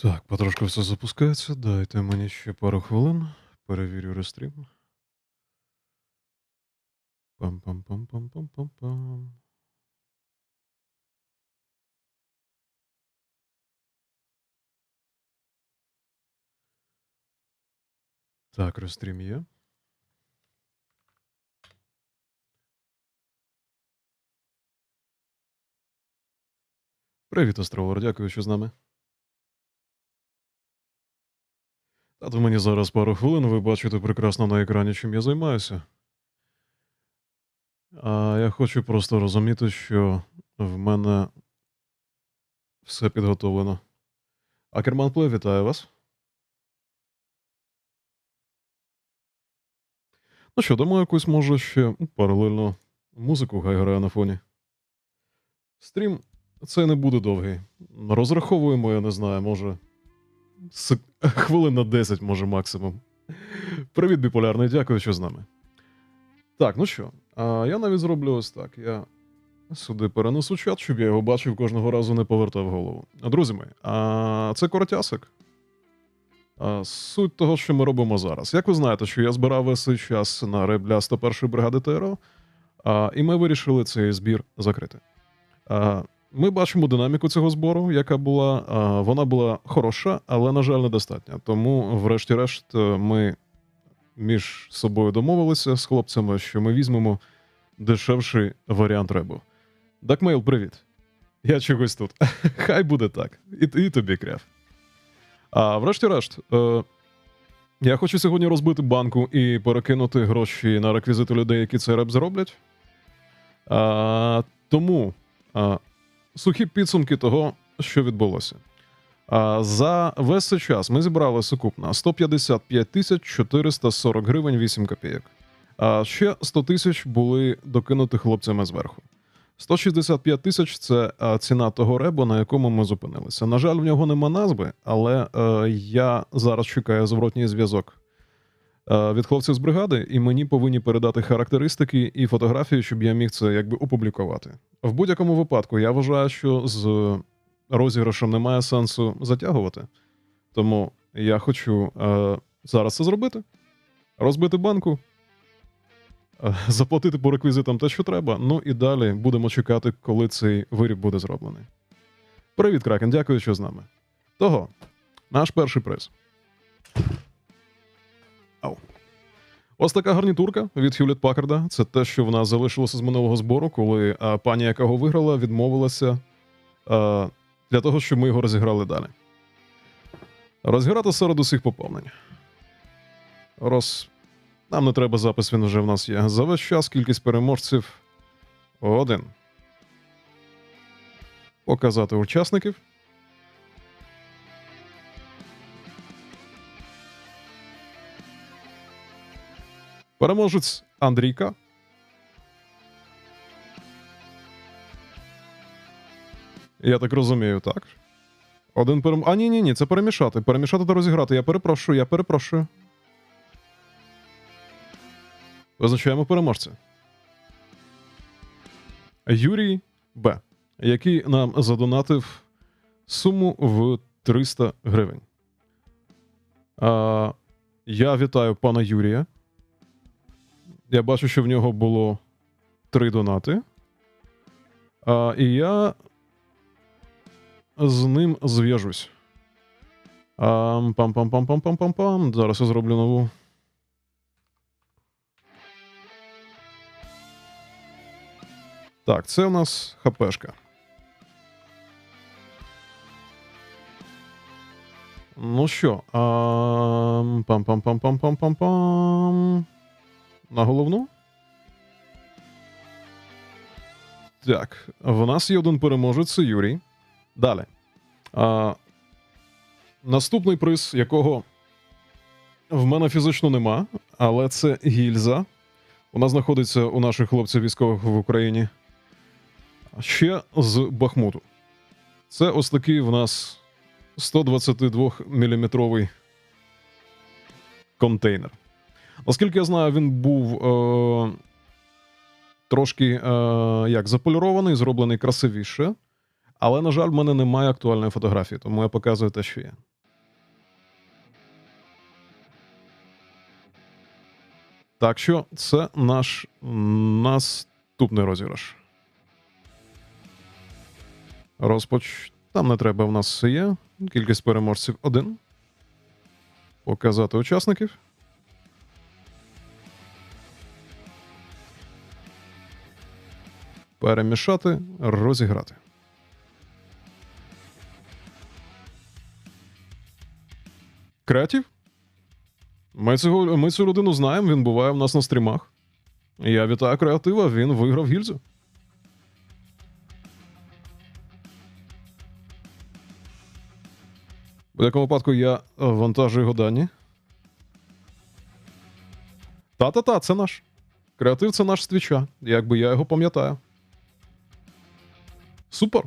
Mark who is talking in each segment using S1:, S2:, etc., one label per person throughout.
S1: Так, потрошку все запускається. Дайте мені ще пару хвилин. Перевірю рестрім. Пам-пам-пам-пам-пам-пам-пам. Так, рестрім є. Привіт, Астровер, дякую, що з нами. Дайте мені зараз пару хвилин, ви бачите прекрасно на екрані, чим я займаюся. А я хочу просто розуміти, що в мене все підготовлено. Акерман Плей, вітаю вас. Ну що, дамо якусь, може, ще паралельно музику хай грає на фоні. Стрім це не буде довгий. Розраховуємо, я не знаю, може. Сек- Хвилин на 10, може, максимум. Привіт, біполярний, дякую, що з нами. Так, ну що, а я навіть зроблю ось так. Я сюди перенесу чат, щоб я його бачив кожного разу не повертав голову. Друзі мої, а це коротясик. А, суть того, що ми робимо зараз. Як ви знаєте, що я збирав весь цей час на реп для 101-ї бригади ТРО, а, і ми вирішили цей збір закрити. А, ми бачимо динаміку цього збору, яка була. Вона була хороша, але, на жаль, недостатня. Тому, врешті-решт, е, ми між собою домовилися з хлопцями, що ми візьмемо дешевший варіант ребу. Дакмейл, привіт. Я чогось тут. Хай буде так. І, і тобі кряв. А врешті-решт, е, я хочу сьогодні розбити банку і перекинути гроші на реквізити людей, які цей реп зроблять. А, тому а, сухі підсумки того, що відбулося. За весь цей час ми зібрали сукупно 155 тисяч 440 гривень 8 копійок. А ще 100 тисяч були докинуті хлопцями зверху. 165 тисяч це ціна того ребу, на якому ми зупинилися. На жаль, в нього нема назви, але е, я зараз чекаю зворотній зв'язок від хлопців з бригади, і мені повинні передати характеристики і фотографії, щоб я міг це якби опублікувати. В будь-якому випадку я вважаю, що з розіграшем немає сенсу затягувати. Тому я хочу е, зараз це зробити, розбити банку, е, заплатити по реквізитам те, що треба. Ну і далі будемо чекати, коли цей виріб буде зроблений. Привіт, Кракен, дякую, що з нами. Того, наш перший приз. Ау. Ось така гарнітурка від Хюлет Пакарда. Це те, що в нас залишилося з минулого збору, коли а, пані, яка його виграла, відмовилася а, для того, щоб ми його розіграли далі. Розіграти серед усіх поповнень. Роз... Нам не треба запис, він вже в нас є. За весь час кількість переможців один. Показати учасників. Переможець Андрійка. Я так розумію, так. Один перем... А, ні, ні, ні, це перемішати. Перемішати та розіграти. Я перепрошую, я перепрошую. Визначаємо переможця. Юрій Б, який нам задонатив суму в 300 гривень. А, я вітаю пана Юрія. Я бачу, що в нього було три донати. А, і я з ним зв'яжусь. Пам-пам-пам-пам-пам-пам-пам. Зараз я зроблю нову. Так, це у нас ХПшка. Ну що, ам, пам-пам-пам-пам-пам-пам-пам. На головну? Так, в нас є один переможець, це Юрій. Далі. А, наступний приз, якого в мене фізично нема, але це гільза. Вона знаходиться у наших хлопців військових в Україні. Ще з Бахмуту. Це ось такий в нас 122 мм контейнер. Наскільки я знаю, він був е, трошки е, як заполірований, зроблений красивіше. Але, на жаль, в мене немає актуальної фотографії, тому я показую те, що є. Так що це наш наступний розіграш. Розпоч. Там не треба, в нас все є. Кількість переможців один. Показати учасників. Перемішати, розіграти. Креатив? Ми, цього, ми цю людину знаємо, він буває в нас на стрімах. Я вітаю креатива, він виграв гільзу. В якому випадку я вантажу його дані. Та-та-та, це наш. Креатив це наш з твіча. Якби я його пам'ятаю. Супер.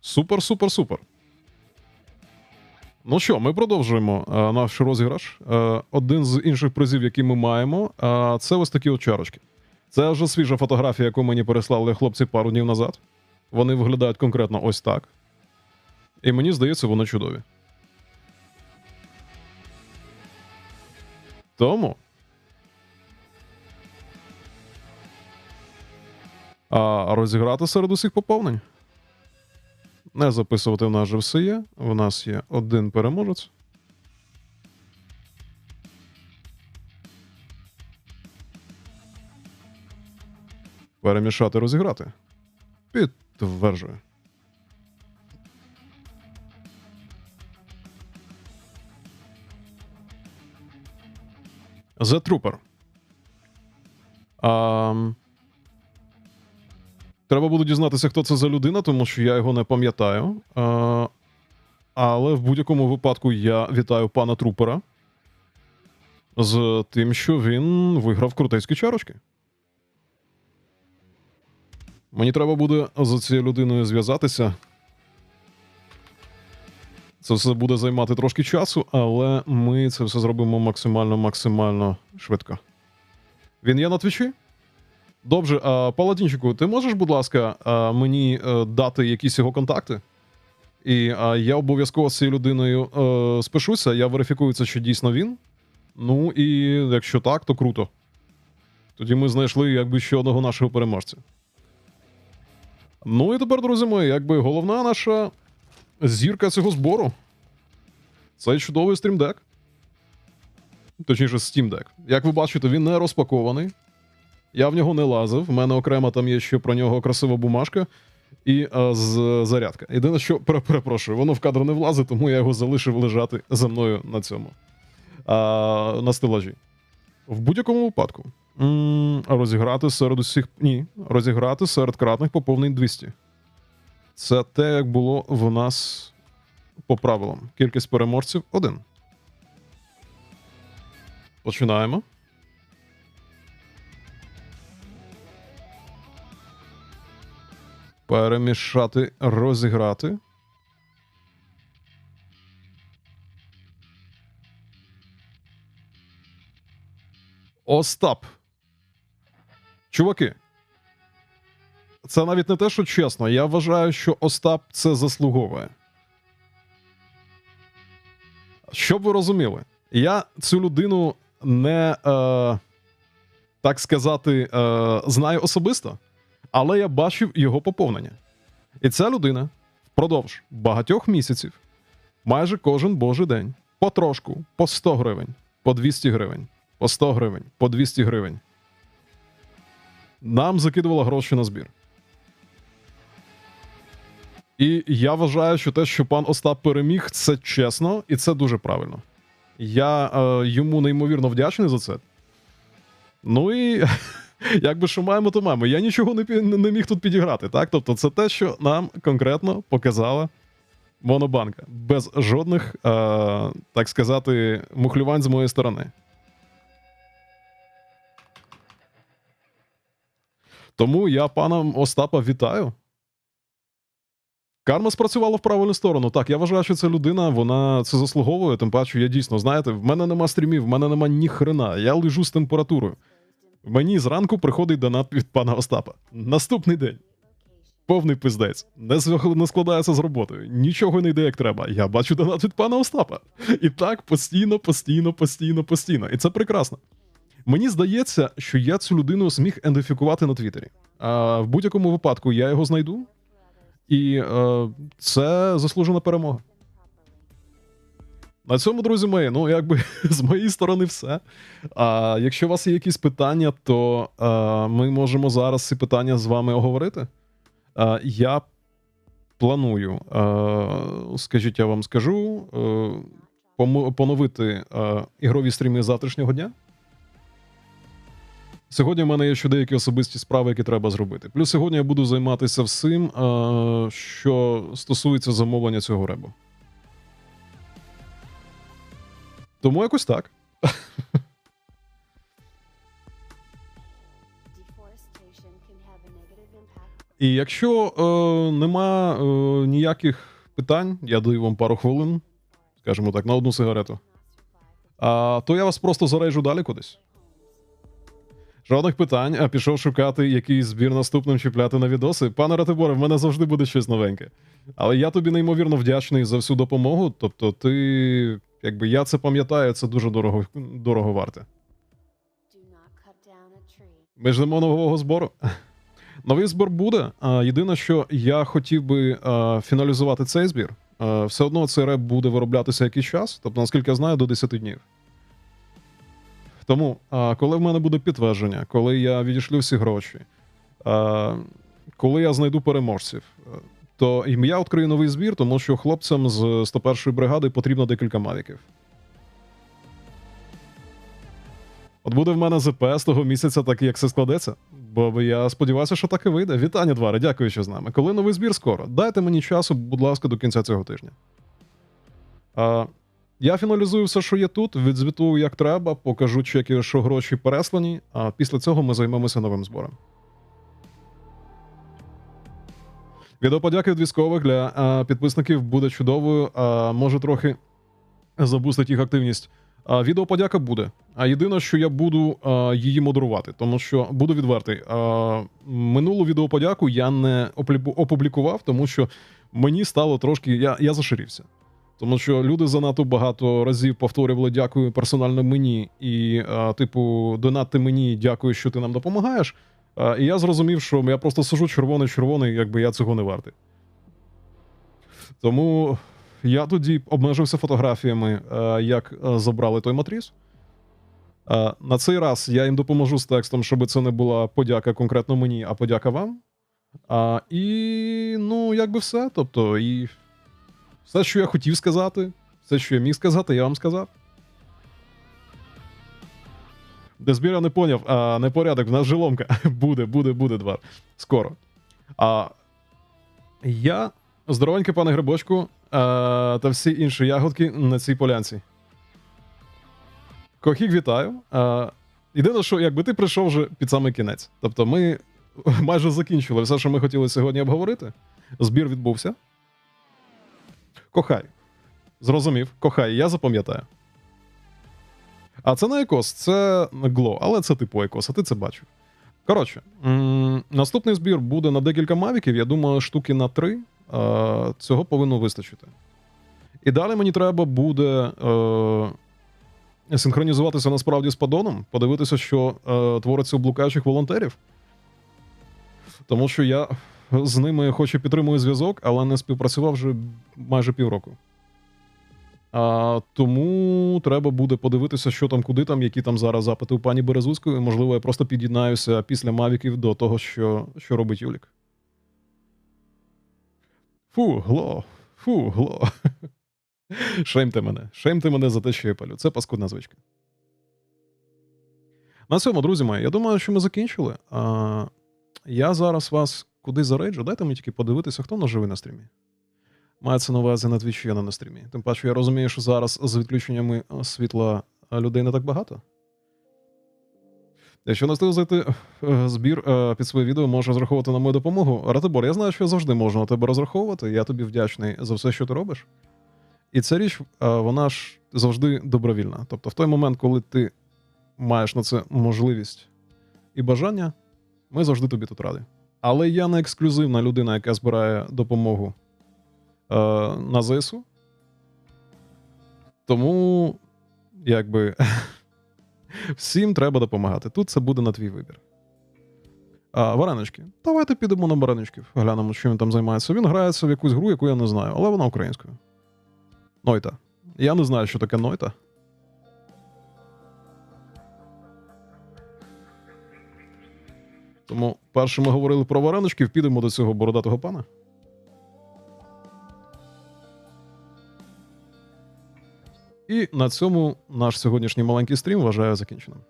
S1: Супер, супер, супер. Ну що, ми продовжуємо е, наш розіграш. Е, один з інших призів, які ми маємо, е, це ось такі от чарочки. Це вже свіжа фотографія, яку мені переслали хлопці пару днів назад. Вони виглядають конкретно ось так. І мені здається, вони чудові. Тому. А розіграти серед усіх поповнень. Не записувати в нас же все є. В нас є один переможець. Перемішати, розіграти. Підтверджую. The Trooper. А, треба буде дізнатися, хто це за людина, тому що я його не пам'ятаю. А, але в будь-якому випадку я вітаю пана Трупера з тим, що він виграв крутецькі чарочки. Мені треба буде з цією людиною зв'язатися. Це все буде займати трошки часу, але ми це все зробимо максимально максимально швидко. Він є на твічі? Добре, а, Паладінчику, ти можеш, будь ласка, а, мені е, дати якісь його контакти? І а, я обов'язково з цією людиною е, спишуся, я верифікую це, що дійсно він. Ну і якщо так, то круто. Тоді ми знайшли якби ще одного нашого переможця. Ну і тепер, друзі мої, якби головна наша зірка цього збору. Це чудовий стрімдек. Точніше, Deck. Як ви бачите, він не розпакований. Я в нього не лазив. В мене окремо там є ще про нього красива бумажка і а, з зарядка. Єдине, що перепрошую, воно в кадр не влазить, тому я його залишив лежати за мною на цьому а, на стелажі. В будь-якому випадку. м, розіграти серед усіх. Ні, розіграти серед кратних поповнень 200. Це те, як було в нас по правилам. Кількість переможців один. Починаємо. Перемішати, розіграти. Остап. Чуваки. Це навіть не те, що чесно. Я вважаю, що Остап це заслуговує. Щоб ви розуміли, я цю людину не е, так сказати е, знаю особисто, але я бачив його поповнення. І ця людина впродовж багатьох місяців, майже кожен божий день, потрошку, по 100 гривень, по 200 гривень, по 100 гривень, по 200 гривень. Нам закидувала гроші на збір. І я вважаю, що те, що пан Остап переміг, це чесно і це дуже правильно. Я е, йому неймовірно вдячний за це. Ну і якби що маємо, то маємо. Я нічого не, не міг тут підіграти. Так? Тобто, це те, що нам конкретно показала Монобанка. Без жодних, е, так сказати, мухлювань з моєї сторони. Тому я пана Остапа вітаю. Карма спрацювала в правильну сторону. Так, я вважаю, що ця людина вона це заслуговує. Тим паче, я дійсно, знаєте, в мене нема стрімів, в мене нема ні хрена. Я лежу з температурою. Мені зранку приходить донат від пана Остапа. Наступний день. Повний пиздець. Не, не складається з роботою. Нічого не йде як треба. Я бачу донат від пана Остапа. І так постійно, постійно, постійно, постійно. І це прекрасно. Мені здається, що я цю людину зміг ідентифікувати на Твіттері. А в будь-якому випадку я його знайду, і е, це заслужена перемога. На цьому, друзі мої, ну якби з моєї сторони все. А якщо у вас є якісь питання, то е, ми можемо зараз ці питання з вами оговорити. Е, я планую, е, скажіть, я вам скажу, помо- поновити е, ігрові стріми завтрашнього дня. Сьогодні в мене є ще деякі особисті справи, які треба зробити. Плюс сьогодні я буду займатися всім, е, що стосується замовлення цього ребу. Тому якось так. І якщо е, нема е, ніяких питань, я даю вам пару хвилин, скажімо так, на одну сигарету. А, то я вас просто зарежу далі кудись. Жодних питань, а пішов шукати який збір наступним чіпляти на відоси. Пане Ратиборе, в мене завжди буде щось новеньке. Але я тобі неймовірно вдячний за всю допомогу. Тобто, ти, якби я це пам'ятаю, це дуже дорого, дорого варте. Ми ждемо нового збору. Новий збір буде. Єдине, що я хотів би фіналізувати цей збір. Все одно цей реп буде вироблятися якийсь час, тобто, наскільки я знаю, до 10 днів. Тому, коли в мене буде підтвердження, коли я відійшлю всі гроші, коли я знайду переможців, то я відкрию новий збір, тому що хлопцям з 101-ї бригади потрібно декілька мавіків. От буде в мене ЗП з того місяця, так як все складеться. Бо я сподіваюся, що так і вийде. Вітання, Двари, дякую, що з нами. Коли новий збір скоро? Дайте мені часу, будь ласка, до кінця цього тижня. А, я фіналізую все, що є тут, відзвітую, як треба, покажу чеки, що гроші переслані, а після цього ми займемося новим збором. Відео подяки від військових для а, підписників буде чудовою. А, може трохи забустить їх активність. А, відеоподяка буде. А єдине, що я буду а, її модерувати, тому що буду відвертий. А, минулу відеоподяку я не опублікував, тому що мені стало трошки. Я, я заширівся. Тому що люди занадто багато разів повторювали дякую персонально мені, і, а, типу, донати мені, дякую, що ти нам допомагаєш. А, і я зрозумів, що я просто сижу червоний-червоний, якби я цього не вартий. Тому я тоді обмежився фотографіями, е, як е, забрали той матріс. На цей раз я їм допоможу з текстом, щоб це не була подяка конкретно мені, а подяка вам. А, І ну, якби все. Тобто, і все, що я хотів сказати, все, що я міг сказати, я вам сказав. Де збір я не поняв, а непорядок, в нас жиломка. Буде, буде, буде, двар. Скоро. А я здоровенький, пане Грибочку, а, та всі інші ягодки на цій полянці. Кохік, вітаю. А, єдине, що якби ти прийшов вже під самий кінець. Тобто, ми майже закінчили все, що ми хотіли сьогодні обговорити. Збір відбувся. Кохай. Зрозумів, кохай, я запам'ятаю. А це не екос, це гло, але це типу екос, а ти це бачив. Коротше, наступний збір буде на декілька мавіків, я думаю, штуки на три. Цього повинно вистачити. І далі мені треба буде е, синхронізуватися насправді з падоном, подивитися, що е, твориться у блукаючих волонтерів. Тому що я з ними хоч і підтримую зв'язок, але не співпрацював вже майже півроку. А, тому треба буде подивитися, що там, куди там, які там зараз запити у пані Березуцької. Можливо, я просто під'єднаюся після Мавіків до того, що, що робить Юлік. Фу, гло, фу, гло. Шеймте мене. Шеймте мене за те, що я палю. Це паскудна звичка. На цьому, друзі мої, я думаю, що ми закінчили. А, я зараз вас куди зарейджу. Дайте мені тільки подивитися, хто наживий на стрімі. Мається на увазі на твічі, а не на стрімі. Тим паче, я розумію, що зараз з відключеннями е, світла е, людей не так багато. Якщо не встиг зайти е, збір під своє відео, можеш розраховувати на мою допомогу. Ратибор, я знаю, що завжди можу на тебе розраховувати. Я тобі вдячний за все, що ти робиш. І ця річ, вона ж завжди добровільна. Тобто, в той момент, коли ти маєш на це можливість і бажання, ми завжди тобі тут раді. Але я не ексклюзивна людина, яка збирає допомогу на ЗСУ. Тому, якби. Всім треба допомагати. Тут це буде на твій вибір. А, варенички. Давайте підемо на бараничків. Глянемо, чим він там займається. Він грається в якусь гру, яку я не знаю, але вона українською. Нойта. Я не знаю, що таке Нойта. Тому перше ми говорили про вареничків, підемо до цього бородатого пана. І на цьому наш сьогоднішній маленький стрім вважаю закінченим.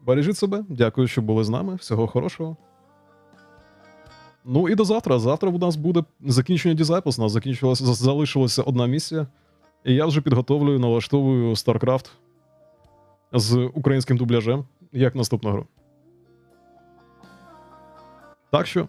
S1: Бережіть себе, дякую, що були з нами. Всього хорошого. Ну і до завтра. Завтра у нас буде закінчення Disciples. У нас закінчилася, залишилася одна місія. І я вже підготовлюю, налаштовую StarCraft з українським дубляжем як наступну гру. Так що